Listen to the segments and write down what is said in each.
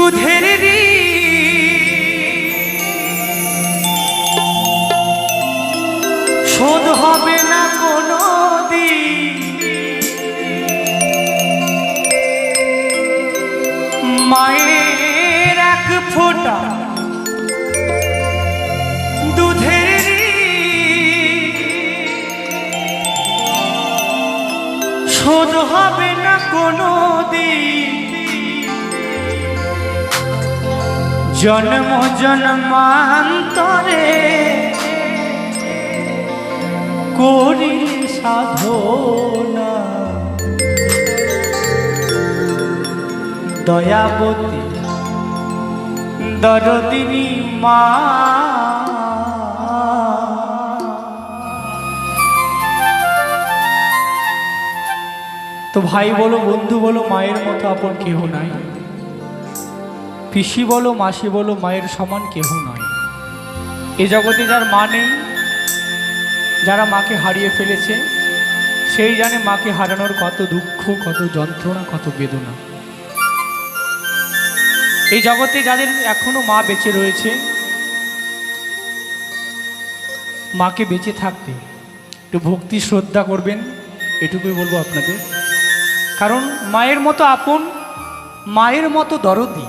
দুধের রি। শোধ হবে না কোনো মায়ের এক ফোঁটা দুধের শোধ হবে না কোনো জন্ম জন্মান্তরে করি সাধনা। দয়াবতী, দরদিনী মা। তো ভাই বলো, বন্ধু বলো, মায়ের মতো আপন কেহ নাই। পিসি বলো, মাসি বলো, মায়ের সমান কেহ নয়। এ জগতে যার মা নেই, যারা মাকে হারিয়ে ফেলেছে, সেই জানে মাকে হারানোর কত দুঃখ, কত যন্ত্রণা, কত বেদনা। এই জগতে যাদের এখনও মা বেঁচে রয়েছে, মাকে বেঁচে থাকতে একটু ভক্তি, শ্রদ্ধা করবেন, এটুকুই বলব আপনাদের। কারণ মায়ের মতো আপন, মায়ের মতো দরদি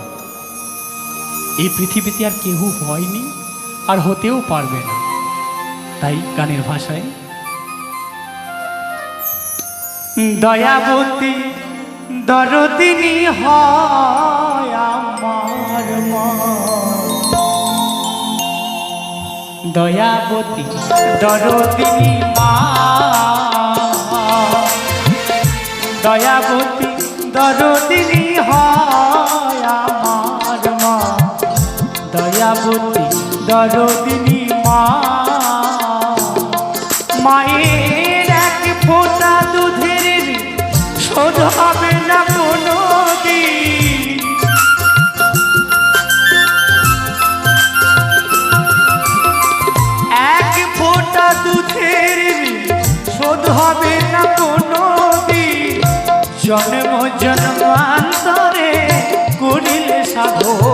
এই পৃথিবীতে আর কেউ হয়নি আর হতেও পারবে না। তাই গানের ভাষায়, দয়াবতী দরদিনী হয় আমার দয়াবতী দরদিনী মা। দরদিনী মা, মায়ের এক ফোঁটা দুধের শোধ হবে না কোনো এক ফোঁটা দুধের শোধ হবে না কোনো জন্ম জন্মান্তরে করিলে সাধনা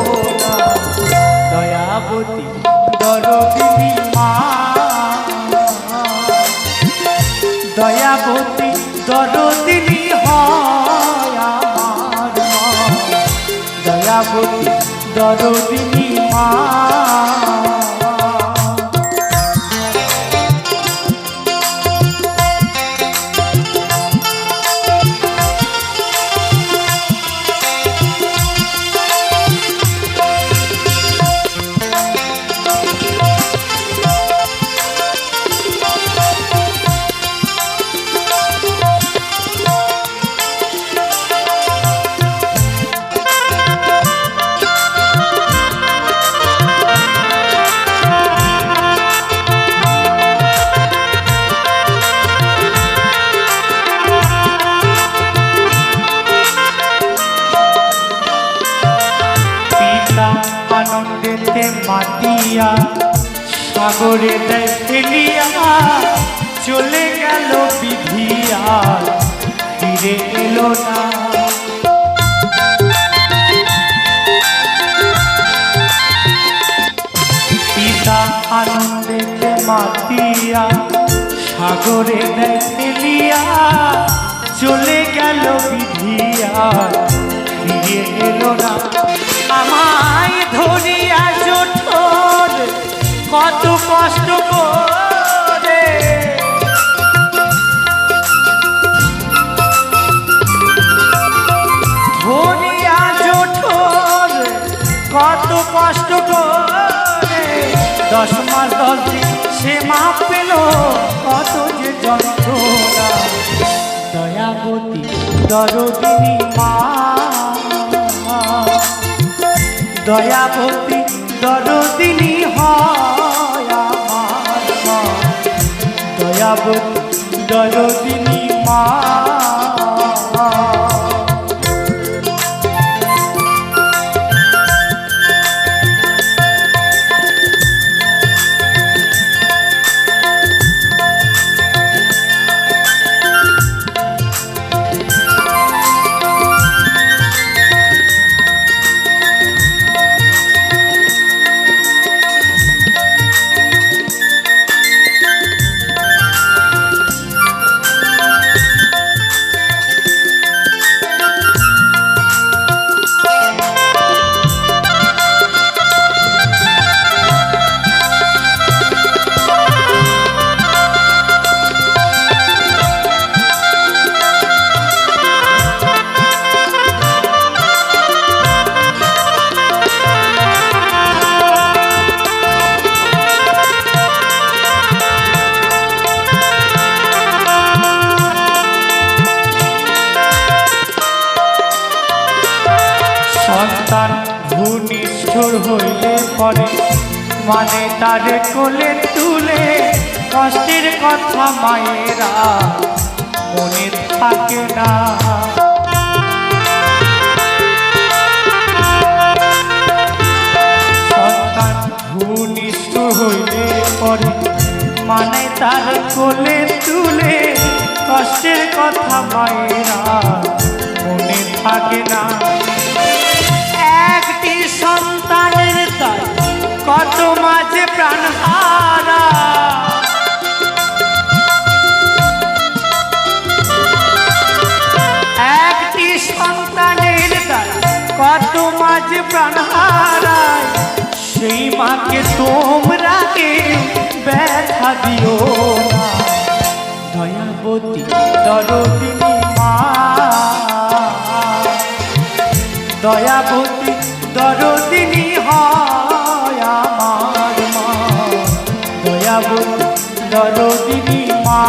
দয়াবতী দরদিনী হয় দয়াবতী দরদিনী মা। মাতিয়া সাগরে দেয় ফেলিয়া চলে গেল বিধিয়া ফিরে এলো না। পিতা আনন্দেতে মাতিয়া সাগরে দেয় ফেলিয়া চলে গেল বিধিয়া ফিরে এলো না। মাপ পেল, কত যে যন্ত্রণা। দয়াবতী দরদিনী মা। দয়াবতী দরদিনী হয় আমার মা। দয়াবতী দরদিনী মা। হইলে পরে। মানে তারে কোলে তুলে কষ্টের কথা মায়েরা মনে থাকে না। হইলে পরে। মানে তার কোলে তুলে কষ্টের কথা মায়েরা মনে থাকে না। সন্তানের তাই কত মাঝে প্রাণ হারা। একটি সন্তানের দায় কত মাঝে প্রাণ হারায়। সেই মাকে তোমরা কে ব্যথা দিও না? দয়াবতী, দরদিনী দরদিনী মা।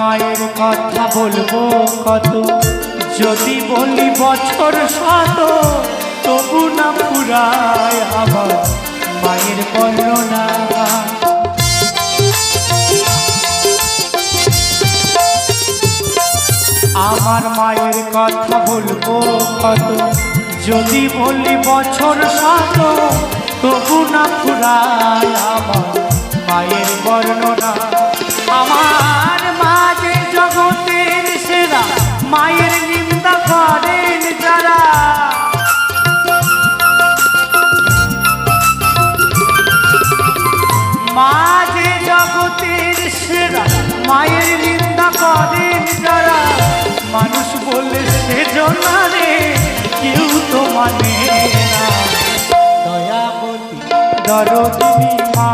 মায়ের কথা বলব কত? যদি বলি বছর শত তবু না ফুরায় আমার মায়ের বর্ণনা। আমার মায়ের কথা বলব কত? যদি বলি বছর শত তবু না ফুরায় আমার মায়ের বর্ণনা। তো মানে না দয়াবতী দরদিনী মা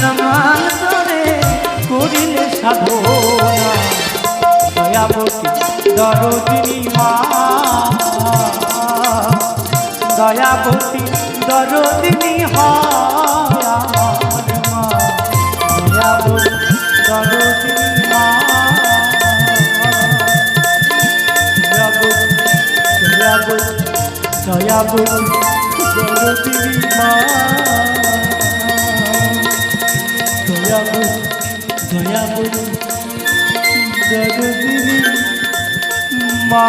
জন্ম জন্মান্তরে করিলে সাধনা। দয়াবতী দরদিনী মা। দয়াবতী দরদিনী হয় আমার মা। দয়াবতী দরদিনী দয়াবতী দরদিনী মা। দয়াবতী দয়াবতী জগদিনী মা।